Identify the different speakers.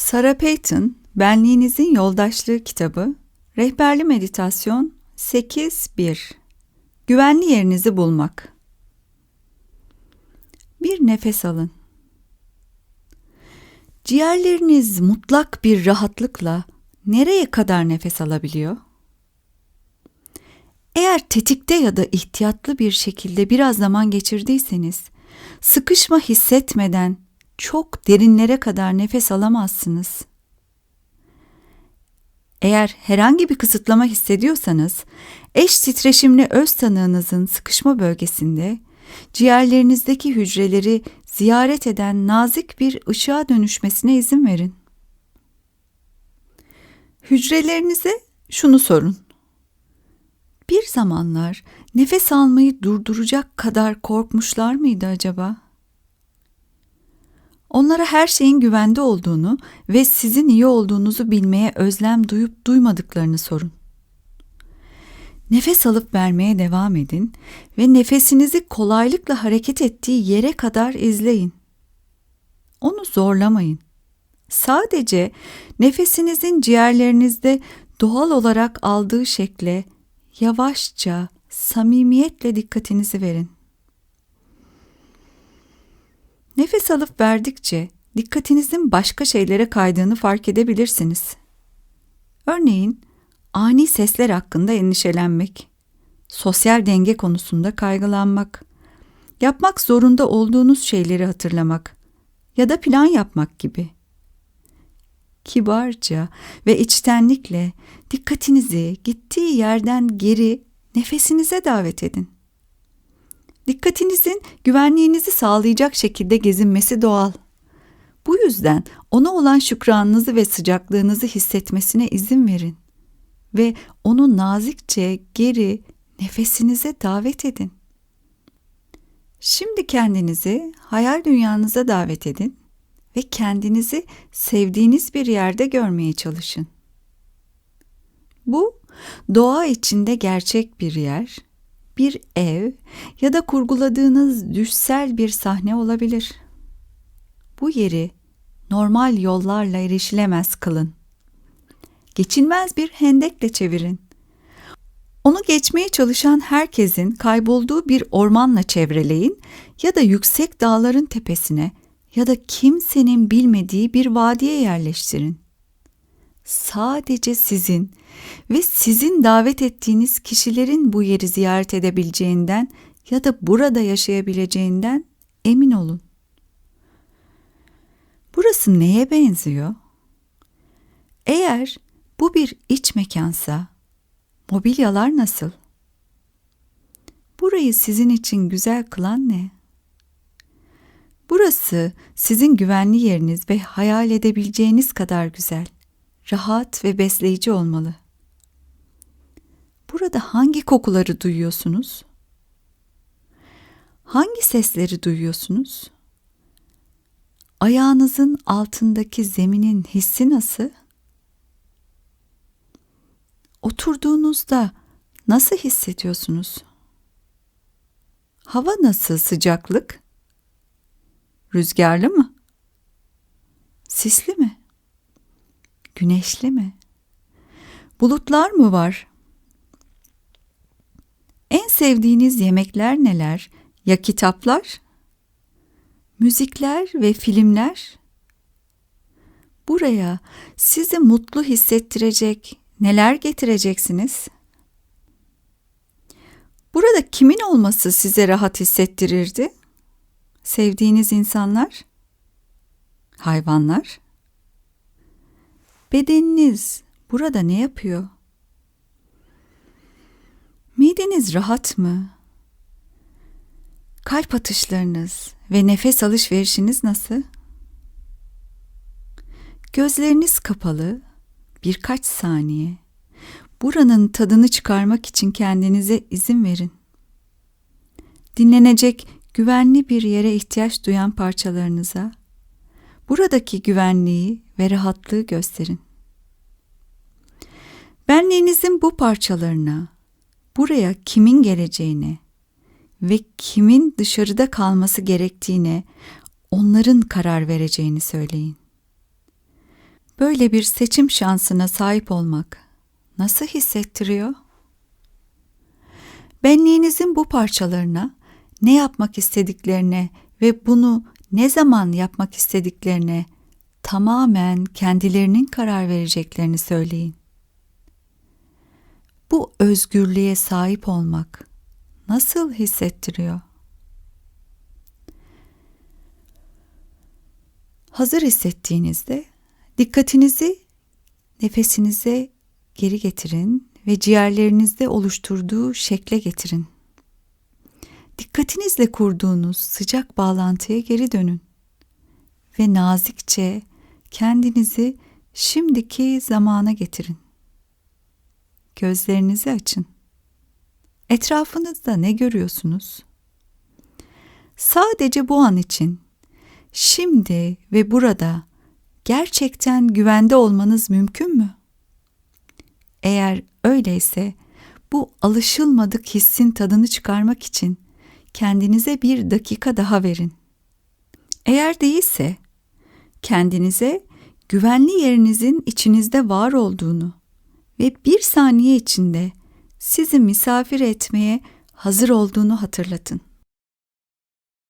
Speaker 1: Sarah Payton, Benliğinizin Yoldaşlığı kitabı, Rehberli Meditasyon 8.1 Güvenli yerinizi bulmak Bir nefes alın. Ciğerleriniz mutlak bir rahatlıkla nereye kadar nefes alabiliyor? Eğer tetikte ya da ihtiyatlı bir şekilde biraz zaman geçirdiyseniz, sıkışma hissetmeden çok derinlere kadar nefes alamazsınız. Eğer herhangi bir kısıtlama hissediyorsanız, eş titreşimli öz tanığınızın sıkışma bölgesinde ciğerlerinizdeki hücreleri ziyaret eden nazik bir ışığa dönüşmesine izin verin. Hücrelerinize şunu sorun. Bir zamanlar nefes almayı durduracak kadar korkmuşlar mıydı acaba? Onlara her şeyin güvende olduğunu ve sizin iyi olduğunuzu bilmeye özlem duyup duymadıklarını sorun. Nefes alıp vermeye devam edin ve nefesinizi kolaylıkla hareket ettiği yere kadar izleyin. Onu zorlamayın. Sadece nefesinizin ciğerlerinizde doğal olarak aldığı şekle yavaşça, samimiyetle dikkatinizi verin. Nefes alıp verdikçe dikkatinizin başka şeylere kaydığını fark edebilirsiniz. Örneğin ani sesler hakkında endişelenmek, sosyal denge konusunda kaygılanmak, yapmak zorunda olduğunuz şeyleri hatırlamak ya da plan yapmak gibi. Kibarca ve içtenlikle dikkatinizi gittiği yerden geri nefesinize davet edin. Dikkatinizin güvenliğinizi sağlayacak şekilde gezinmesi doğal. Bu yüzden ona olan şükranınızı ve sıcaklığınızı hissetmesine izin verin ve onu nazikçe geri nefesinize davet edin. Şimdi kendinizi hayal dünyanıza davet edin ve kendinizi sevdiğiniz bir yerde görmeye çalışın. Bu doğa içinde gerçek bir yer, bir ev ya da kurguladığınız düşsel bir sahne olabilir. Bu yeri normal yollarla erişilemez kılın. Geçilmez bir hendekle çevirin. Onu geçmeye çalışan herkesin kaybolduğu bir ormanla çevreleyin ya da yüksek dağların tepesine ya da kimsenin bilmediği bir vadiye yerleştirin. Sadece sizin ve sizin davet ettiğiniz kişilerin bu yeri ziyaret edebileceğinden ya da burada yaşayabileceğinden emin olun. Burası neye benziyor? Eğer bu bir iç mekansa, mobilyalar nasıl? Burayı sizin için güzel kılan ne? Burası sizin güvenli yeriniz ve hayal edebileceğiniz kadar güzel, rahat ve besleyici olmalı. Burada hangi kokuları duyuyorsunuz? Hangi sesleri duyuyorsunuz? Ayağınızın altındaki zeminin hissi nasıl? Oturduğunuzda nasıl hissediyorsunuz? Hava nasıl sıcaklık? Rüzgarlı mı? Sisli mi? Güneşli mi? Bulutlar mı var? En sevdiğiniz yemekler neler? Ya kitaplar? Müzikler ve filmler? Buraya sizi mutlu hissettirecek neler getireceksiniz? Burada kimin olması size rahat hissettirirdi? Sevdiğiniz insanlar? Hayvanlar? Bedeniniz burada ne yapıyor? Mideniz rahat mı? Kalp atışlarınız ve nefes alışverişiniz nasıl? Gözleriniz kapalı birkaç saniye buranın tadını çıkarmak için kendinize izin verin. Dinlenecek güvenli bir yere ihtiyaç duyan parçalarınıza buradaki güvenliği ve rahatlığı gösterin. Benliğinizin bu parçalarına buraya kimin geleceğine ve kimin dışarıda kalması gerektiğine onların karar vereceğini söyleyin. Böyle bir seçim şansına sahip olmak nasıl hissettiriyor? Benliğinizin bu parçalarına ne yapmak istediklerine ve bunu ne zaman yapmak istediklerine tamamen kendilerinin karar vereceklerini söyleyin. Bu özgürlüğe sahip olmak nasıl hissettiriyor? Hazır hissettiğinizde dikkatinizi nefesinize geri getirin ve ciğerlerinizde oluşturduğu şekle getirin. Dikkatinizle kurduğunuz sıcak bağlantıya geri dönün ve nazikçe kendinizi şimdiki zamana getirin. Gözlerinizi açın. Etrafınızda ne görüyorsunuz? Sadece bu an için şimdi ve burada gerçekten güvende olmanız mümkün mü? Eğer öyleyse bu alışılmadık hissin tadını çıkarmak için kendinize bir dakika daha verin. Eğer değilse kendinize güvenli yerinizin içinizde var olduğunu ve bir saniye içinde sizi misafir etmeye hazır olduğunu hatırlatın.